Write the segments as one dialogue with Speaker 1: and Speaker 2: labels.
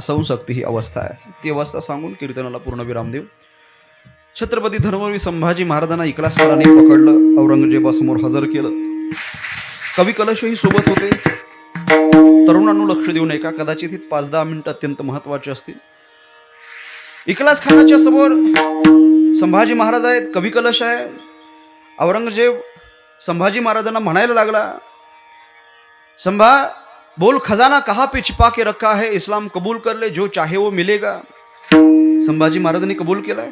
Speaker 1: असवू शकते ही अवस्था आहे. ती अवस्था सांगून कीर्तनाला पूर्ण विराम देऊ. छत्रपती धर्मवीर संभाजी महाराजांना इकलासकाराने पकडलं औरंगजेबासमोर हजर केलं. कवी कलशही सोबत होते. तरुणांनो लक्ष देऊ नये का कदाचित हे पाच दहा मिनिटं अत्यंत महत्त्वाचे असतील. इकलास खानाच्या समोर संभाजी महाराज आहेत कवी कलश आहे. औरंगजेब संभाजी महाराजांना म्हणायला लागला संभा बोल खजाना कहाँ पे छिपा के रखा है? इस्लाम कबूल कर ले जो चाहे वो मिलेगा। संभाजी महाराजांनी कबूल केलाय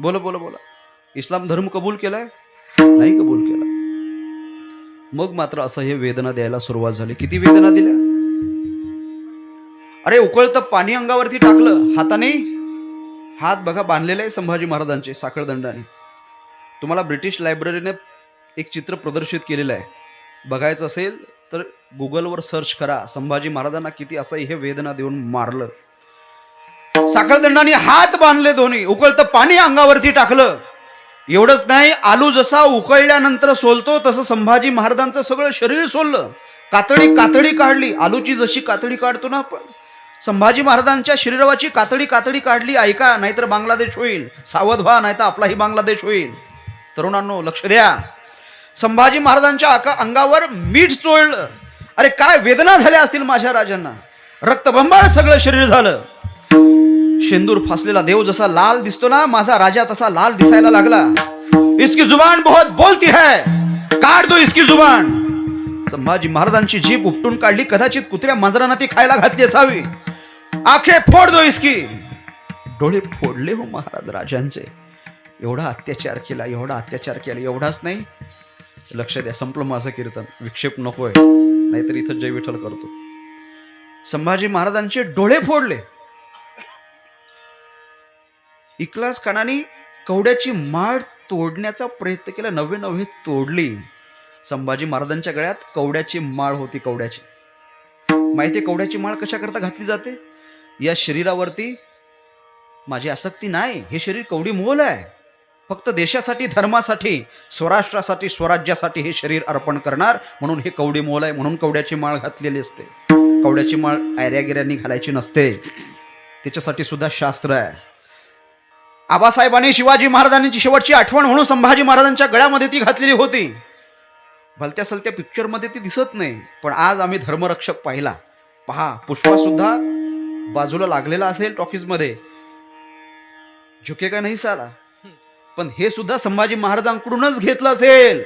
Speaker 1: बोला बोला बोला। इस्लाम धर्म कबूल केलाय नाही कबूल केला। मग मात्र असं हे वेदना द्यायला सुरुवात झाली. किती वेदना दिल्या? अरे उकळतं पाणी अंगावरती टाकलं हाताने? हात बघा बांधलेले आहे संभाजी महाराजांचे साखळदंडाने तुम्हाला ब्रिटिश लायब्ररीने एक चित्र प्रदर्शित केलेलं आहे. बघायचं असेल तर गुगलवर सर्च करा संभाजी महाराजांना किती असं हे वेदना देऊन मारलं. साखळदंडाने हात बांधले दोन्ही उकळतं पाणी अंगावरती टाकलं. एवढंच नाही आलू जसा उकळल्यानंतर सोलतो तसं संभाजी महाराजांचं सगळं शरीर सोललं. कातडी कातडी काढली आलूची जशी कातडी काढतो ना आपण. संभाजी महाराजांच्या शरीराची कातडी कातडी काढली ऐका नाहीतर बांगलादेश होईल. सावध व्हा नाहीतर आपलाही बांगलादेश होईल. तरुणांनो लक्ष द्या. संभाजी महाराजांच्या आका अंगावर मीठ चोळलं. अरे काय वेदना झाल्या असतील माझ्या राजांना. रक्तबंबाळ सगळं शरीर झालं. शेंदूर फासलेला देव जसा लाल दिसतो ना माझा राजा तसा लाल दिसायला लागला. इसकी जुबान बहुत बोलती है. काढ दो इसकी जुबान. संभाजी महाराजांची जीभ उपटून काढली कदाचित कुत्र्या मांजरांना ती खायला घातली असावी. आखे फोड दो इसकी. डोळे फोडले हो महाराज राजांचे. एवढा अत्याचार केला एवढा अत्याचार केला एवढाच नाही लक्ष द्या. संपलं माझं कीर्तन. विक्षेप नकोय. नाहीतर इथं जय विठ्ठल करतो. संभाजी महाराजांचे डोळे फोडले. इकलास खानाने कवड्याची माळ तोडण्याचा प्रयत्न केला. नवे नवे तोडली. संभाजी महाराजांच्या गळ्यात कवड्याची माळ होती कवड्याची. माहिती कवड्याची माळ कशा करता घातली जाते? या शरीरावरती माझी आसक्ती नाही. हे शरीर कवडी मोल आहे. फक्त देशासाठी धर्मासाठी स्वराष्ट्रासाठी स्वराज्यासाठी हे शरीर अर्पण करणार म्हणून हे कवडी मोल आहे म्हणून कवड्याची माळ घातलेली असते. कवड्याची माळ आयऱ्यागिऱ्यांनी घालायची नसते. त्याच्यासाठी सुद्धा शास्त्र आहे. आबासाहेबांनी शिवाजी महाराजांची शेवटची आठवण म्हणून संभाजी महाराजांच्या गळ्यामध्ये ती घातलेली होती. भलत्या सलत्या पिक्चरमध्ये ती दिसत नाही पण आज आम्ही धर्मरक्षक पाहिला. पहा पुष्पा सुद्धा बाजूला लागलेला असेल टॉकीजमध्ये. झुके का नाही साला? पण हे सुद्धा संभाजी महाराजांकडूनच घेतलं असेल.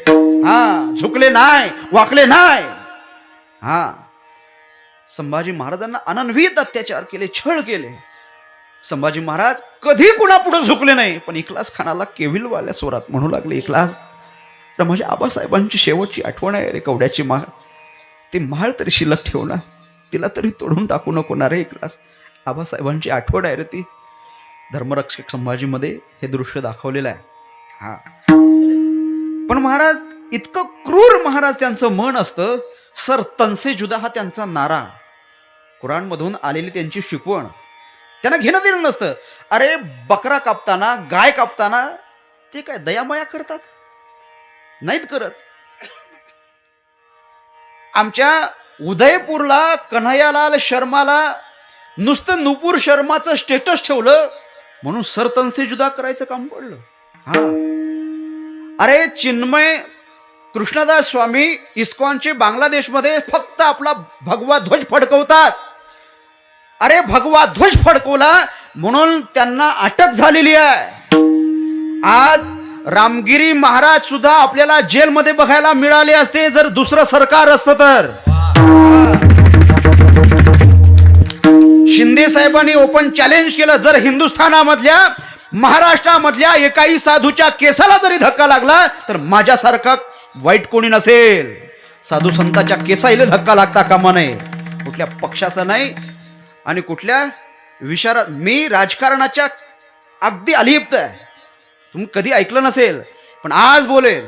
Speaker 1: हा झुकले नाही वाकले नाही. हा. संभाजी महाराजांना अनन्वित अत्याचार केले छळ केले. संभाजी महाराज कधी कुणापुढे झुकले नाही पण इकलास खानाला केविलवाल्या स्वरात म्हणू लागले इकलास तर माझ्या आबासाहेबांची शेवटची आठवण आहे रे कवड्याची माळ. ती माळ तरी शिल्लक ठेव ना तिला तरी तोडून टाकू नको ना रे इकलास आबासाहेबांची आठवण आहे रे ती. धर्मरक्षक संभाजीमध्ये हे दृश्य दाखवलेलं आहे. हा. पण महाराज इतकं क्रूर महाराज त्यांचं मन असतं. सर तनसे जुदा हा त्यांचा नारा. कुराणमधून आलेली त्यांची शिकवण. त्यांना घेणं देणं नसतं. अरे बकरा कापताना गाय कापताना ते काय दयामया करतात? नाहीत करत. आमच्या उदयपूरला कन्हैयालाल शर्माला नुसतं नुपूर शर्माचं स्टेटस ठेवलं. म्हणून सरतनसे जुदा करायचं काम पडलं. हा. अरे चिन्मय कृष्णदास स्वामी इस्कॉनचे बांगलादेशमध्ये फक्त आपला भगवा ध्वज फडकवतात. अरे भगवा ध्वज फडकवला म्हणून त्यांना अटक झालेली आहे. आज रामगिरी महाराज सुद्धा आपल्याला जेलमध्ये बघायला मिळाले असते जर दुसरं सरकार असतं तर. शिंदे साहेबांनी ओपन चॅलेंज केलं. जर हिंदुस्थानामधल्या महाराष्ट्रामधल्या एकाही साधूच्या केसाला जरी धक्का लागला तर माझ्यासारखा वाईट कोणी नसेल. साधू संताच्या केसाईला धक्का लागता कामा नये. कुठल्या पक्षाचा नाही आणि कुठल्या विचारात मी राजकारणाच्या अगदी अलिप्त आहे. तुम्ही कधी ऐकलं नसेल पण आज बोलेल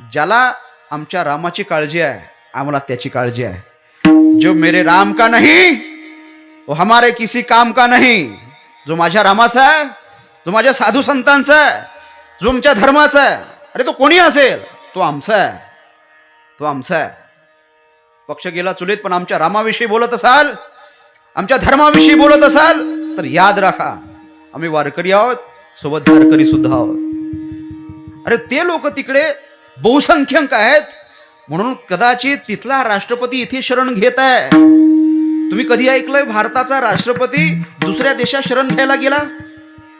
Speaker 1: ज्याला आमच्या रामाची काळजी आहे आम्हाला त्याची काळजी आहे. जो मेरे राम का नाही वो हमारे किसी काम का नहीं। जो माझ्या रामाचा आहे जो माझ्या साधू संतांचा आहे जो आमच्या धर्माचा आहे अरे तो कोणी असेल? तो आमचा आहे तो आमचा आहे पक्ष गेला चुलीत पण आमच्या रामाविषयी बोलत असाल आमच्या धर्माविषयी बोलत असाल तर याद राखा आम्ही वारकरी आहोत सोबत वारकरी सुद्धा आहोत. अरे ते लोक तिकडे बहुसंख्यक आहेत म्हणून कदाचित तिथला राष्ट्रपती इथे शरण घेत आहे. तुम्ही कधी ऐकलंय भारताचा राष्ट्रपती दुसऱ्या देशात शरण घ्यायला गेला?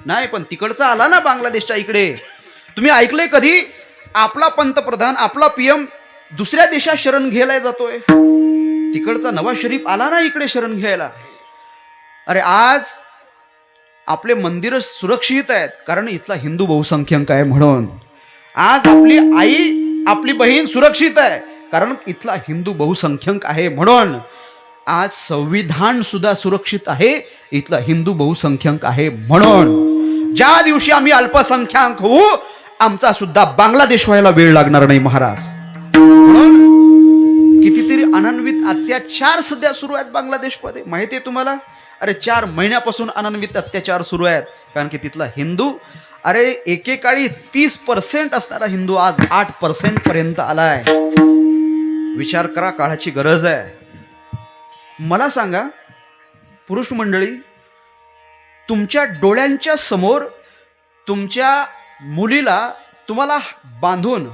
Speaker 1: नाही पण तिकडचा आला ना बांगलादेशच्या इकडे. तुम्ही ऐकलंय कधी आपला पंतप्रधान आपला पीएम दुसऱ्या देशात शरण घ्यायला जातोय? तिकडचा नवा शरीफ आला ना इकडे शरण घ्यायला? अरे आज आपले मंदिर सुरक्षित आहेत कारण इथला हिंदू बहुसंख्यक आहे म्हणून. आज आपली आई आपली बहीण सुरक्षित आहे कारण इथला हिंदू बहुसंख्यक आहे म्हणून. आज संविधान सुद्धा सुरक्षित आहे. इथला हिंदू बहुसंख्यक आहे म्हणून. ज्या दिवशी आम्ही अल्पसंख्याक होऊ आमचा सुद्धा बांगलादेश व्हायला वेळ लागणार नाही महाराज. म्हणून कितीतरी अनन्वित अत्याचार सध्या सुरू आहेत बांगलादेशमध्ये. माहिती आहे तुम्हाला? अरे चार महिन्यापासून अनन्वित अत्याचार सुरू आहेत. कारण की तिथला हिंदू अरे एकेकाळी तीस पर्सेंट असणारा हिंदू आज आठ पर्सेंट पर्यंत आलाय. विचार करा काळाची गरज आहे. मला सांगा पुरुष मंडळी तुमच्या डोळ्यांच्या समोर तुमच्या मुलीला तुम्हाला बांधून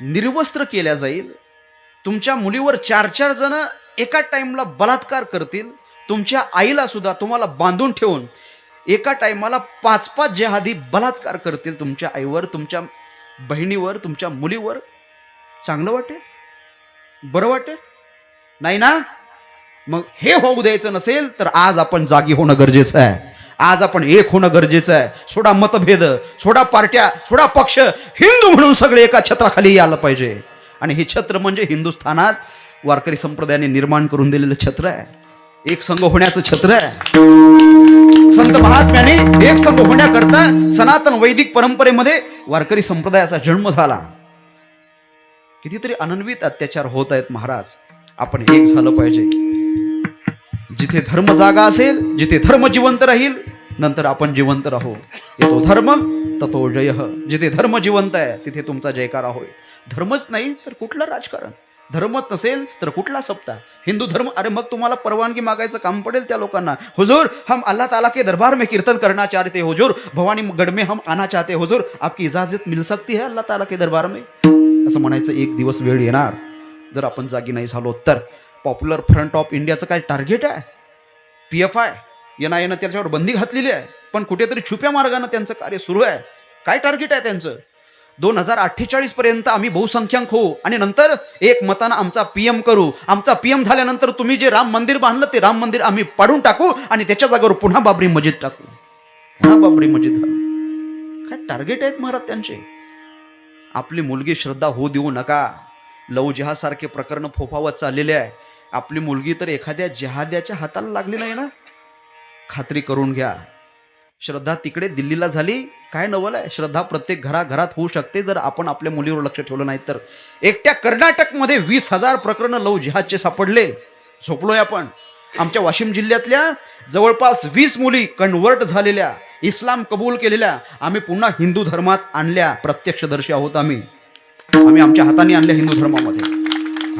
Speaker 1: निर्वस्त्र केल्या जाईल. तुमच्या मुलीवर चार चार जण एका टाईमला बलात्कार करतील. तुमच्या आईला सुद्धा तुम्हाला बांधून ठेवून एका टायमाला पाच पाच जेहादी बलात्कार करतील तुमच्या आईवर तुमच्या बहिणीवर तुमच्या मुलीवर. चांगलं वाटेल? बरं वाटेल? नाही ना? मग हे होऊ द्यायचं नसेल तर आज आपण जागी होणं गरजेचं आहे. आज आपण एक होणं गरजेचं आहे. सोडा मतभेद सोडा पार्ट्या सोडा पक्ष हिंदू म्हणून सगळे एका छत्राखाली यायला पाहिजे. आणि हे छत्र म्हणजे हिंदुस्थानात वारकरी संप्रदायाने निर्माण करून दिलेलं छत्र आहे. एक संघ होण्याचं छत्र आहे. संत महात्म्याने एक संघ होण्याकरता सनातन वैदिक परंपरेमध्ये वारकरी संप्रदायाचा जन्म झाला. कितीतरी अनन्वित अत्याचार होत आहेत महाराज. आपण एक झालं पाहिजे. जिथे धर्म जागा असेल जिथे धर्म जिवंत राहील नंतर आपण जिवंत राहू. येतो धर्म ततो जय. जिथे धर्म जिवंत आहे तिथे तुमचा जयकारा होईल धर्मच नाही तर कुठलं राजकारण? धर्म नसेल तर कुठला सप्ताह? हिंदू धर्म अरे मग तुम्हाला परवानगी मागायचं काम पडेल त्या लोकांना. हुजूर हम अल्लाह ताला के दरबार में कीर्तन करना चाहते हुजूर. भवानी गड में हम आना चाहते हुजूर. आपकी इजाजत मिल सकती है अल्लाह ताला के दरबार में? असं म्हणायचं एक दिवस वेळ येणार. जर आपण जागी नाही झालो तर पॉप्युलर फ्रंट ऑफ इंडियाचं काय टार्गेट आहे? P F I N I एनं त्याच्यावर बंदी घातलेली आहे. पण कुठेतरी छुप्या मार्गानं त्यांचं कार्य सुरू आहे. काय टार्गेट आहे त्यांचं? दोन हजार अठ्ठेचाळीस पर्यंत आम्ही बहुसंख्याक होऊ आणि नंतर एक मतानं आमचा पीएम करू. आमचा पीएम झाल्यानंतर तुम्ही जे राम मंदिर बांधलं ते राम मंदिर आम्ही पाडून टाकू आणि त्याच्या जागेवर पुन्हा बाबरी मस्जिद टाकू. पुन्हा बाबरी मस्जिद घालू. काय टार्गेट आहेत महाराज त्यांचे? आपली मुलगी श्रद्धा होऊ देऊ नका. लव जिहासारखे प्रकरण फोफावत चाललेले आहे. आपली मुलगी तर एखाद्या जिहाद्याच्या हाताला लागली नाही ना? खात्री करून घ्या. श्रद्धा तिकडे दिल्लीला झाली. काय नवल आहे? श्रद्धा प्रत्येक घराघरात होऊ शकते जर आपण आपल्या मुलीवर लक्ष ठेवलं नाही तर. एकट्या कर्नाटकमध्ये वीस हजार प्रकरण लव जिहादचे सापडले. झोपलोय आपण. आमच्या वाशिम जिल्ह्यातल्या जवळपास वीस मुली कन्वर्ट झालेल्या इस्लाम कबूल केलेल्या आम्ही पुन्हा हिंदू धर्मात आणल्या प्रत्यक्षदर्शी आहोत आम्ही. आम्ही आमच्या हाताने आणल्या हिंदू धर्मामध्ये.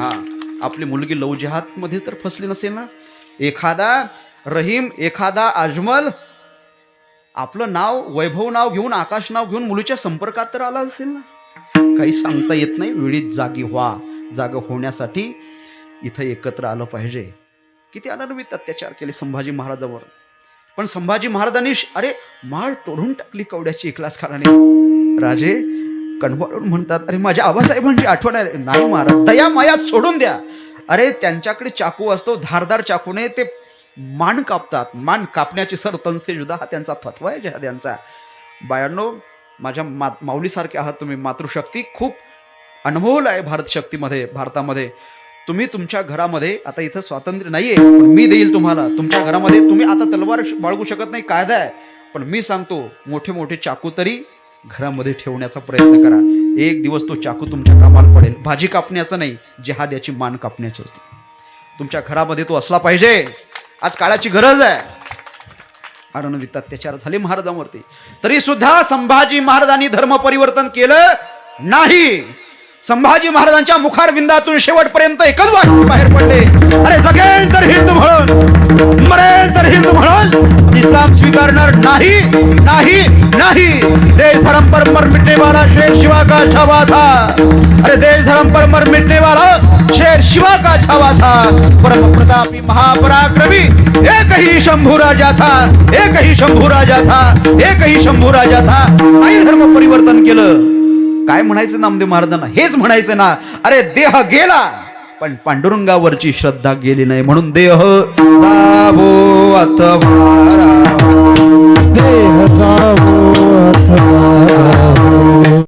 Speaker 1: हां. आपली मुलगी लव जिहादमध्ये तर फसली नसेल ना? एखादा रहीम एखादा अजमल आपलं नाव वैभव नाव घेऊन आकाश नाव घेऊन मुलीच्या संपर्कात तर आला असेल ना? काही सांगता येत नाही वेळीत जागी व्हा. जाग होण्यासाठी इथं एकत्र आलं पाहिजे. किती अनन्वित अत्याचार केले संभाजी महाराजावर. पण संभाजी महाराजांनी अरे माळ तोडून टाकली कवड्याची एकलास खानाने राजे कणवाळून म्हणतात अरे माझ्या आबासाहेबांची आठवण आहे. नाही महाराज दया माया सोडून द्या. अरे त्यांच्याकडे चाकू असतो धारदार चाकूने ते मान कापतात. मान कापण्याची सर तनसे जुदा हा त्यांचा फतवा आहे जहाद्यांचा बायांनो माझ्या मा माऊलीसारखे आहात तुम्ही मातृशक्ती खूप अनुभवलं आहे भारत शक्तीमध्ये भारतामध्ये. तुम्ही तुमच्या घरामध्ये आता इथं स्वातंत्र्य नाहीये पण मी देईल तुम्हाला. तुमच्या घरामध्ये तुम्ही आता तलवार बाळगू शकत नाही कायदा आहे. पण मी सांगतो मोठे मोठे चाकू तरी घरामध्ये ठेवण्याचा प्रयत्न करा. एक दिवस तो चाकू तुमच्या कामाला पडेल. भाजी कापण्याचा नाही जिहाद्याची मान कापण्याचं तुमच्या घरामध्ये तो असला पाहिजे. आज काळाची गरज आहे. अरणवित अत्याचार झाले महाराजांवरती. तरी सुद्धा संभाजी महाराजांनी धर्म परिवर्तन केलं नाही. संभाजी महाराजांच्या मुखारविंदातून शेवटपर्यंत एकच वाक्य बाहेर पडले. अरे जगेल तर हिंदू नाही नाही देश धर्म पर मर मिटने वाला शेर शिवा का छावा था? अरे देश धर्म पर मर मिटने वाला शेर शिवा का छावा था? परम प्रतापी महापराक्रमी एक ही शंभू राजा था एक ही शंभू राजा था एक ही शंभू राजा था. नाही धर्म परिवर्तन केलं? काय म्हणायचं नामदेव महाराजांना? हेच म्हणायचं ना. अरे देह गेला. पण पांडुरंगावरची श्रद्धा गेली नाही म्हणून देह जावो अथवा
Speaker 2: देह जावो